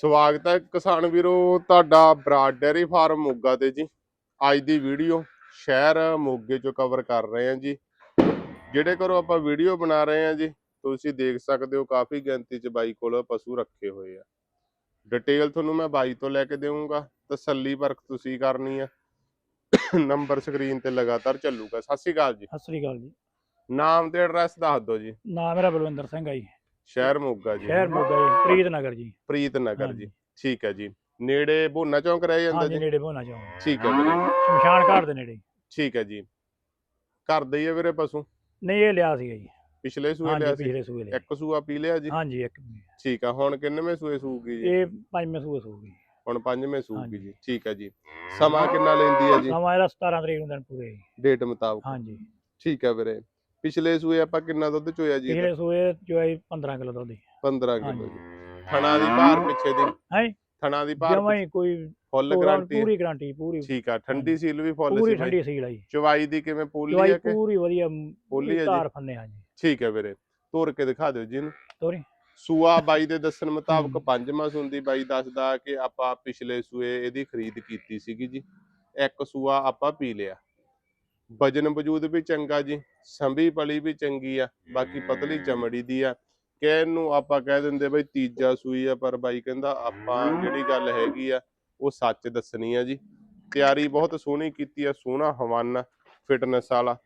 ਸਵਾਗਤ ਹੈ ਕਿਸਾਨ ਵੀਰੋ ਤੁਹਾਡਾ ਬਰਾਡ ਡੇਅਰੀ ਫਾਰਮ ਮੋਗਾ ਤੇ ਜੀ। ਅੱਜ ਦੀ ਵੀਡੀਓ ਸ਼ਹਿਰ ਮੋਗੇ ਚੋਂ ਕਵਰ ਕਰ ਰਹੇ ਹਾਂ ਜੀ। ਜਿਹੜੇ ਘਰੋਂ ਆਪਾਂ ਵੀਡੀਓ ਬਣਾ ਰਹੇ ਹਾਂ ਜੀ ਤੁਸੀਂ ਦੇਖ ਸਕਦੇ ਹੋ ਕਾਫੀ ਗਿਣਤੀ 'ਚ ਬਾਈ ਕੋਲ ਪਸ਼ੂ ਰੱਖੇ ਹੋਏ ਆ। ਡਿਟੇਲ ਤੁਹਾਨੂੰ ਮੈਂ ਬਾਈ ਤੋਂ ਲੈ ਕੇ ਦੇਵਾਂਗਾ। ਤਸੱਲੀ ਪਰਖ ਤੁਸੀਂ ਕਰਨੀ ਆ। ਨੰਬਰ ਸਕਰੀਨ ਤੇ ਲਗਾਤਾਰ ਚੱਲੂਗਾ। ਸਤਿ ਸ਼੍ਰੀ ਅਕਾਲ ਜੀ। ਸਤਿ ਸ੍ਰੀ ਅਕਾਲ ਜੀ। ਨਾਮ ਤੇ ਐਡਰੈਸ ਦੱਸ ਦਿਓ ਜੀ। ਨਾਮ ਮੇਰਾ ਬਲਵਿੰਦਰ ਸਿੰਘ ਹੈ ਜੀ। ਸ਼ਹਿਰ ਮੋਗਾ ਜੀ। ਸ਼ਹਿਰ ਮੋਗਾ ਜੀ ਪ੍ਰੀਤ ਨਗਰ ਜੀ। ਪ੍ਰੀਤ ਨਗਰ। ਜੀ ਠੀਕ ਹੈ ਜੀ। ਨੇੜੇ ਭੋਨਾ ਚੌਂਕ ਰਹਿ ਜਾਂਦਾ ਹਾਂਜੀ ਜੀ? ਨੇੜੇ ਹੋਣਾ ਚਾਹੁੰਦਾ ਠੀਕ ਹੈ ਵੀਰੇ। ਸ਼ਮਸ਼ਾਨ ਘਾਟ ਦੇ ਨੇੜੇ। ਠੀਕ ਹੈ ਜੀ। ਘਰ ਦੇ ਹੀ ਆ ਵੀਰੇ ਪਸ਼ੂ? ਨਹੀਂ ਇਹ ਲਿਆ ਸੀਗਾ ਜੀ। ਪਿਛਲੇ ਸੂਏ ਹਾਂਜੀ ਲਿਆ ਸੀ? ਪਿਛਲੇ ਸੂਏ ਲਿਆ। ਇੱਕ ਸੂਆ ਪੀ ਲਿਆ ਜੀ? ਹਾਂਜੀ ਇੱਕ ਠੀਕ ਆ ਹੁਣ ਕਿੰਨਵੇਂ ਸੂਏ ਸੂਗੀ ਜੀ? ਇਹ ਪੰਜਵੇਂ ਸੂਏ ਸੂਗੀ। ਹੁਣ ਪੰਜਵੇਂ ਸੂਗੀ। ਜੀ। ਠੀਕ ਹੈ ਜੀ। ਸਮਾਂ ਕਿੰਨਾ ਲੈਂਦੀ ਹੈ ਜੀ? ਸਮਾਂ ਇਹਦਾ 17 ਤਰੀਕ ਨੂੰ ਦਿਨ ਪੂਰੇ ਜੀ। ਡੇਟ ਮੁਤਾਬਕ। ਹਾਂਜੀ। ਠੀਕ ਹੈ ਵੀਰੇ। ਪਿਛਲੇ ਸੂਏ ਆਪਾਂ ਕਿੰਨਾ ਦੁੱਧ ਚੋਇਆ ਜੀ ਪਿਛਲੇ ਸੂਏ ਜੋ ਹੈ 15 ਕਿਲੋ ਦੁੱਧ ਦੀ 15 ਕਿਲੋ। ਜੀ। ਥਣਾ ਦੀ ਭਾਰ ਪਿੱਛੇ ਦੀ। ਹੈਂ? ਥਣਾ ਦੀ ਭਾਰ ਜਮਾਂ ਹੀ ਕੋਈ ਫੁੱਲ ਪੂਰਾ- ਗਾਰੰਟੀ ਪੂਰੀ ਗਾਰੰਟੀ ਪੂਰੀ। ਠੀਕ ਆ ਠੰਡੀ ਸੀਲ ਵੀ ਫੁੱਲ ਪੂਰੀ ਸੀ ਠੰਡੀ ਸੀਲ ਆਈ ਚਵਾਈ ਦੀ ਕਿਵੇਂ ਪੋਲੀ ਹੈ ਕਿ? ਪੂਰੀ ਵਧੀਆ ਪੋਲੀ ਹੈ ਜੀ। ਧਾਰ ਫੰਨੇ ਹਾਂਜੀ ਠੀਕ ਹੈ ਵੀਰੇ। ਤੋੜ ਕੇ ਦਿਖਾ ਦਿਓ ਜੀ ਇਹਨੂੰ। ਤੋਰੀ। ਸੂਆ ਬਾਈ ਦੇ ਦੱਸਣ ਮੁਤਾਬਕ ਹਮ। ਪੰਜਵਾਂ ਸੁੰਦੀ ਬਾਈ ਦੱਸਦਾ ਕਿ ਆਪਾਂ ਪਿਛਲੇ ਸੂਏ ਇਹਦੀ ਖਰੀਦ ਕੀਤੀ ਸੀਗੀ ਜੀ। ਇੱਕ ਸੂਆ ਆਪਾਂ ਪੀ ਲਿਆ। ਵਜਨ ਵਜੂਦ ਵੀ ਚੰਗਾ ਜੀ ਸੰਭੀ ਪਲੀ ਵੀ ਚੰਗੀ ਆ ਬਾਕੀ ਪਤਲੀ ਚਮੜੀ ਦੀ ਆ। ਕਹਿਣ ਨੂੰ ਆਪਾਂ ਕਹਿ ਦਿੰਦੇ ਬਈ ਤੀਜਾ ਸੂਈ ਆ ਪਰ ਬਾਈ ਕਹਿੰਦਾ ਆਪਾਂ ਜਿਹੜੀ ਗੱਲ ਹੈਗੀ ਆ ਉਹ ਸੱਚ ਦੱਸਣੀ ਆ ਜੀ। ਤਿਆਰੀ ਬਹੁਤ ਸੋਹਣੀ ਕੀਤੀ ਆ ਸੋਹਣਾ ਹਵਾਨਾ ਫਿਟਨੈਸ ਵਾਲਾ।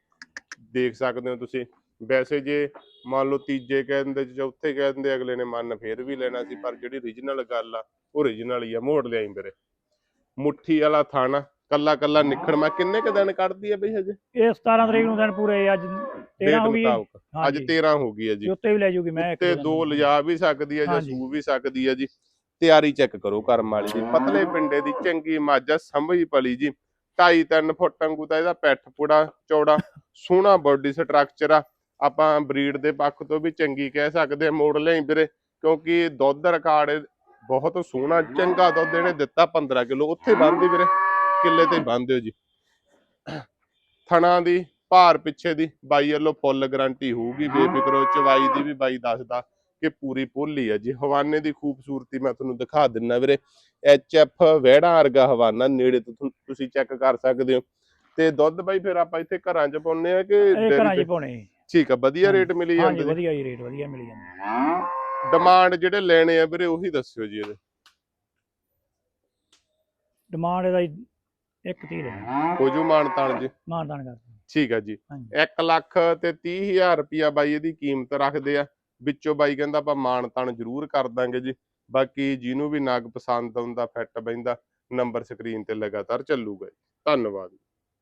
ਦੇਖ ਸਕਦੇ ਹੋ ਤੁਸੀਂ। ਵੈਸੇ ਜੇ ਮੰਨ ਲਓ ਤੀਜੇ ਕਹਿ ਦਿੰਦੇ ਚੌਥੇ ਕਹਿ ਦਿੰਦੇ ਅਗਲੇ ਨੇ ਮੰਨ ਫੇਰ ਵੀ ਲੈਣਾ ਸੀ ਪਰ ਜਿਹੜੀ ਓਰੀਜਨਲ ਗੱਲ ਆ ਉਹ ਓਰੀਜਨਲ ਹੀ ਆ ਮੋੜ ਲਿਆਈ ਮੇਰੇ। ਮੁੱਠੀ ਵਾਲਾ ਥਾਣਾ ਕੱਲਾ ਕੱਲਾ ਨਿਖੜ ਮੈਂ ਕਿੰਨੇ ਕ ਦਿਨ ਕੱਢਦੀ ਆ ਬਈ ਹਜੇ? ਇਹ 17 ਤਰੀਕ ਨੂੰ ਦਿਨ ਪੂਰੇ ਅੱਜ 13 ਡੇਟ ਹੋ ਗਈ ਅੱਜ ਹਾਂਜੀ। 13 ਹੋ ਗਈ ਆ ਜੀ। ਉੱਤੇ ਵੀ ਲੈ ਜੂਗੀ ਮੈਂ ਤੇ ਦੋ। ਲਿਜਾ ਵੀ ਸਕਦੀ ਆ ਜਾਂ। ਸੂ ਵੀ ਸਕਦੀ ਆ ਜੀ। ਤਿਆਰੀ ਚੈੱਕ ਕਰੋ ਕਰਮ ਵਾਲੀ ਦੀ। ਪਤਲੇ ਪਿੰਡੇ ਦੀ ਚੰਗੀ ਮੱਝ ਆ ਸੰਭੀ ਪਲੀ ਜੀ। 2.5 3 ਫੁੱਟ ਵਾਂਗੂ ਤਾਂ ਇਹਦਾ ਪੈਠ ਪੁੜਾ ਚੌੜਾ ਸੋਹਣਾ ਬੋਡੀ ਸਟਰਕਚਰ ਆ। ਆਪਾਂ ਬਰੀਡ ਦੇ ਪੱਖ ਤੋਂ ਵੀ ਚੰਗੀ ਕਹਿ ਸਕਦੇ ਆ ਮੋੜ ਲਈ ਵੀਰੇ। ਕਿਉਂਕਿ ਦੁੱਧ ਰਿਕਾਰਡ ਬਹੁਤ ਸੋਹਣਾ ਚੰਗਾ ਦੁੱਧ ਇਹਨੇ ਦਿੱਤਾ 15 ਕਿਲੋ। ਉੱਥੇ ਬੰਨਦੀ ਵੀਰੇ। ਕਿੱਲੇ ਤੇ ਬੰਨਦੇ ਹੋ ਜੀ। ਥਣਾ ਦੀ ਭਾਰ ਪਿੱਛੇ ਦੀ ਬਾਈ ਵੱਲੋਂ ਫੁੱਲ ਗਾਰੰਟੀ ਹੋਊਗੀ ਬੇਫਿਕਰੋ ਚਵਾਈ ਦੀ ਵੀ ਬਾਈ ਦੱਸਦਾ ਕਿ ਪੂਰੀ ਪੋਲੀ ਆ ਜੀ। ਹਵਾਨੇ ਦੀ ਖੂਬਸੂਰਤੀ ਮੈਂ ਤੁਹਾਨੂੰ ਦਿਖਾ ਦਿੰਨਾ ਵੀਰੇ। ਐਚ ਐਫ ਵਹਿੜਾ ਵਰਗਾ ਹਵਾਨਾ ਨੇੜੇ ਤੋਂ ਤੁਸੀਂ ਚੈੱਕ ਕਰ ਸਕਦੇ ਹੋ। ਤੇ ਦੁੱਧ ਬਾਈ ਫਿਰ ਆਪਾਂ ਇੱਥੇ ਘਰਾਂ 'ਚ ਪਾਉਨੇ ਆ ਕਿ ਘਰਾਂ 'ਚ ਤੇ? ਪਾਉਣੇ ਠੀਕ ਆ ਵਧੀਆ ਹਾਂਜੀ। ਰੇਟ ਮਿਲੀ ਹਾਂਜੀ ਜਾਂਦੇ ਜੀ? ਵਧੀਆ ਜੀ ਰੇਟ ਵਧੀਆ ਮਿਲ ਜਾਂਦਾ ਡਿਮਾਂਡ ਜਿਹੜੇ ਲੈਣੇ ਆ ਵੀਰੇ ਉਹੀ ਦੱਸਿਓ ਜੀ ਇਹਦੇ। ਡਿਮਾਂਡ ਇਹਦਾ ਇੱਕ ਤੀਹ ਹੈ। ਹੋ ਜੂ ਮਾਨ ਤਾਨ ਜੀ। ਮਾਨਦਾਨ ਕਰਦੇ ਠੀਕ ਆ ਜੀ। ਹਾਂਜੀ। 1 ਲੱਖ ਤੇ 30000 ਰੁਪਿਆ ਬਾਈ ਇਹਦੀ ਕੀਮਤ ਰੱਖਦੇ ਆ। ਵਿੱਚੋਂ ਬਾਈ ਕਹਿੰਦਾ ਆਪਾਂ ਮਾਨ ਤਾਨ ਜ਼ਰੂਰ ਕਰ ਦਾਂਗੇ ਜੀ। ਬਾਕੀ ਜਿਹਨੂੰ ਵੀ ਨਗ ਪਸੰਦ ਆਉਂਦਾ ਫਿੱਟ ਬੈਂਦਾ ਨੰਬਰ ਸਕਰੀਨ ਤੇ ਲਗਾਤਾਰ ਚੱਲੂਗਾ ਜੀ। ਧੰਨਵਾਦ।